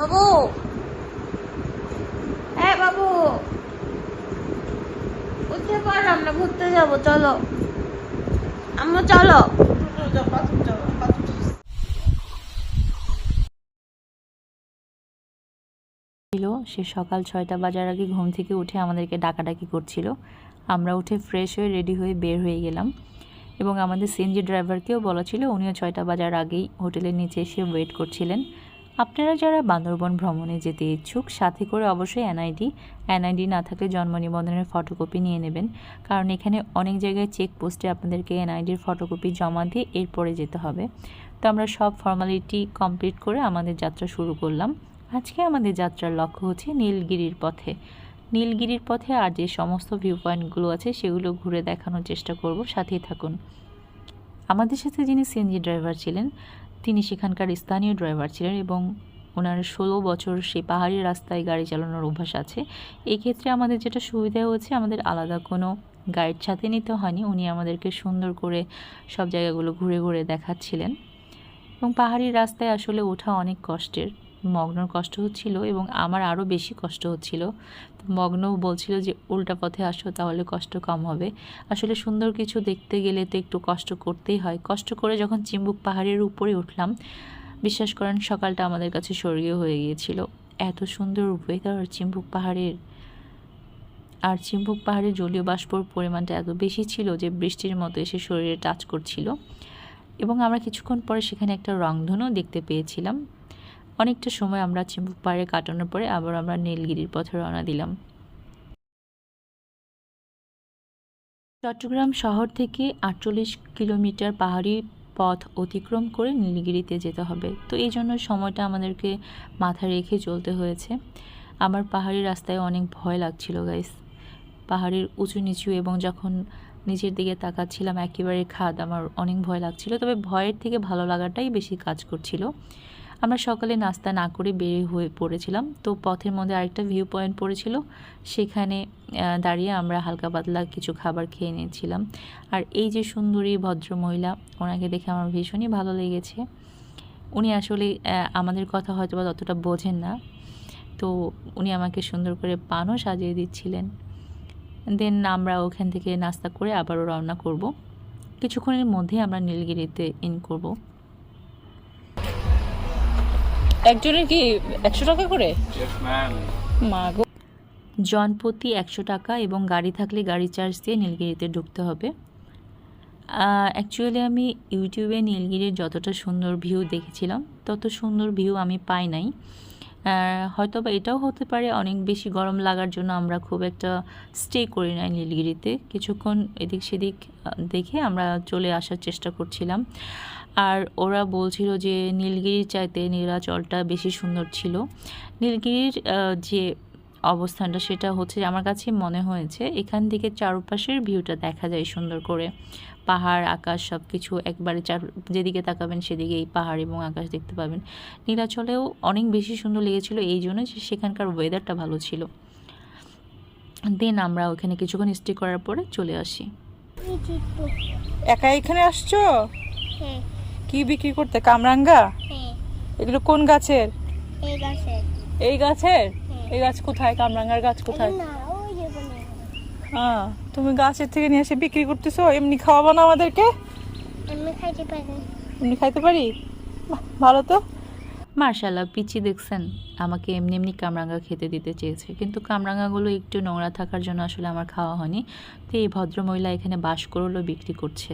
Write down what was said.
বাবু। হ্যাঁ বাবু। উঠতে পার আমরা ঘুরতে যাব, চলো। আম্মু, চলো। সে সকাল ছয়টা বাজার আগে ঘুম থেকে উঠে আমাদেরকে ডাকাডাকি করছিল। আমরা উঠে ফ্রেশ হয়ে রেডি হয়ে বের হয়ে গেলাম। এবং আমাদের সিএনজি ড্রাইভারকেও বলা ছিল, উনিও ছয়টা বাজার আগেই হোটেলের নিচে এসে ওয়েট করছিলেন। আপনারা যারা বান্দরবন ভ্রমণে যেতে ইচ্ছুক, সাথে করে অবশ্যই এনআইডি এনআইডি না থাকলে জন্ম নিবন্ধনের ফটোকপি নিয়ে নেবেন। কারণ এখানে অনেক জায়গায় চেক পোস্টে আপনাদেরকে এনআইডির ফটোকপি জমা দিয়ে এরপরে যেতে হবে। তো আমরা সব ফর্মালিটি কমপ্লিট করে আমাদের যাত্রা শুরু করলাম। আজকে আমাদের যাত্রার লক্ষ্য হচ্ছে নীলগিরির পথে। নীলগিরির পথে আর যে সমস্ত ভিউ পয়েন্টগুলো আছে, সেগুলো ঘুরে দেখানোর চেষ্টা করব। সাথেই থাকুন। আমাদের সাথে যিনি সিএনজি ড্রাইভার ছিলেন তিনি সেখানকার স্থানীয় ড্রাইভার ছিলেন এবং ওনার ষোলো বছর সেই পাহাড়ি রাস্তায় গাড়ি চালানোর অভ্যাস আছে। এক্ষেত্রে আমাদের যেটা সুবিধা হয়েছে, আমাদের আলাদা কোনো গাইড সাথে নিতে হয়নি। উনি আমাদেরকে সুন্দর করে সব জায়গাগুলো ঘুরে ঘুরে দেখাচ্ছিলেন। এবং পাহাড়ি রাস্তায় আসলে ওঠা অনেক কষ্টের। মগ্নর কষ্ট হচ্ছিল এবং আমার আরও বেশি কষ্ট হচ্ছিল। মগ্ন বলছিল যে, উল্টা পথে আসো, তাহলে কষ্ট কম হবে। আসলে সুন্দর কিছু দেখতে গেলে তো একটু কষ্ট করতেই হয়। কষ্ট করে যখন চিম্বুক পাহাড়ের উপরে উঠলাম, বিশ্বাস করেন সকালটা আমাদের কাছে স্বর্গীয় হয়ে গিয়েছিল। এত সুন্দর ওয়েদার চিম্বুক পাহাড়ের। আর চিম্বুক পাহাড়ে জলীয় বাষ্পর পরিমাণটা এত বেশি ছিল যে, বৃষ্টির মতো এসে শরীরে টাচ করছিল। এবং আমরা কিছুক্ষণ পরে সেখানে একটা রংধনু দেখতে পেয়েছিলাম। অনেকটা সময় আমরা চিম্বুক পাহাড়ে কাটানোর পরে আবার আমরা নীলগিরির পথে রওনা দিলাম। চট্টগ্রাম শহর থেকে আটচল্লিশ কিলোমিটার পাহাড়ি পথ অতিক্রম করে নীলগিরিতে যেতে হবে। তো এই জন্য সময়টা আমাদেরকে মাথায় রেখে চলতে হয়েছে। আমার পাহাড়ি রাস্তায় অনেক ভয় লাগছিল গাইস পাহাড়ের উঁচু নিচু এবং যখন নিচের দিকে তাকাচ্ছিলাম, একেবারে খাদ। আমার অনেক ভয় লাগছিল, তবে ভয়ের থেকে ভালো লাগাটাই বেশি কাজ করছিল। আমরা সকালে নাস্তা না করে বেরিয়ে হয়ে পড়েছিলাম। তো পথের মধ্যে আরেকটা ভিউ পয়েন্ট পড়েছিল। সেখানে দাঁড়িয়ে আমরা হালকা পাতলা কিছু খাবার খেয়ে নিয়েছিলাম। আর এই যে সুন্দরী ভদ্র মহিলা ওনাকে দেখে আমার ভীষণই ভালো লেগেছে। উনি আসলে আমাদের কথা হয়তো বা ততটা বোঝেন না। তো উনি আমাকে সুন্দর করে পানও সাজিয়ে দিচ্ছিলেন। দেন আমরা ওখান থেকে নাস্তা করে আবারও রওনা করব। কিছুক্ষণের মধ্যেই আমরা নীলগিরিতে ইন করব। একজনের কি একশো টাকা করে? জন প্রতি মা গো। জনপ্রতি একশো টাকা এবং গাড়ি থাকলে গাড়ি চার্জ দিয়ে নীলগিরিতে ঢুকতে হবে। অ্যাকচুয়ালি আমি ইউটিউবে নীলগিরির যতটা সুন্দর ভিউ দেখেছিলাম তত সুন্দর ভিউ আমি পাই নাই। হয়তো বা এটাও হতে পারে অনেক বেশি গরম লাগার জন্য আমরা খুব একটা স্টে করি নাই নীলগিরিতে। কিছুক্ষণ এদিক সেদিক দেখে আমরা চলে আসার চেষ্টা করছিলাম। আর ওরা বলছিল যে নীলগিরির চাইতে নীলাচলটা বেশি সুন্দর ছিল। নীলগিরির যে অবস্থানটা সেটা হচ্ছে আমার কাছে মনে হয়েছে এখান থেকে চারপাশের ভিউটা দেখা যায় সুন্দর করে। পাহাড় আকাশ সব কিছু একবারে চার যেদিকে তাকাবেন সেদিকেই পাহাড় এবং আকাশ দেখতে পাবেন। নীলাচলেও অনেক বেশি সুন্দর লেগেছিল এই জন্য যে সেখানকার ওয়েদারটা ভালো ছিল। দেন আমরা ওখানে কিছুক্ষণ স্টে করার পরে চলে আসি। একা এখানে আসছো? হ্যাঁ। কি বিক্রি করতে? কামরাঙ্গা? হ্যাঁ। এগুলো কোন গাছের। এই গাছের? এই গাছ কোথায়? কামরাঙ্গার গাছ কোথায়? হ্যাঁ তুমি গাছের থেকে নিয়ে এসে বিক্রি করতেছো? এমনি খাওয়াবো না আমাদেরকে? আমি খাইতে পারি। এমনি খাইতে পারি? ভালো তো। মার্শাল্লাহ পিচি দেখছেন? আমাকে এমনি এমনি কামরাঙ্গা খেতে দিতে চেয়েছে। কিন্তু কামরাঙ্গাগুলো একটু নোংরা থাকার জন্য আসলে আমার খাওয়া হয়নি। তো এই ভদ্রমহিলা এখানে বাস করল বিক্রি করছে।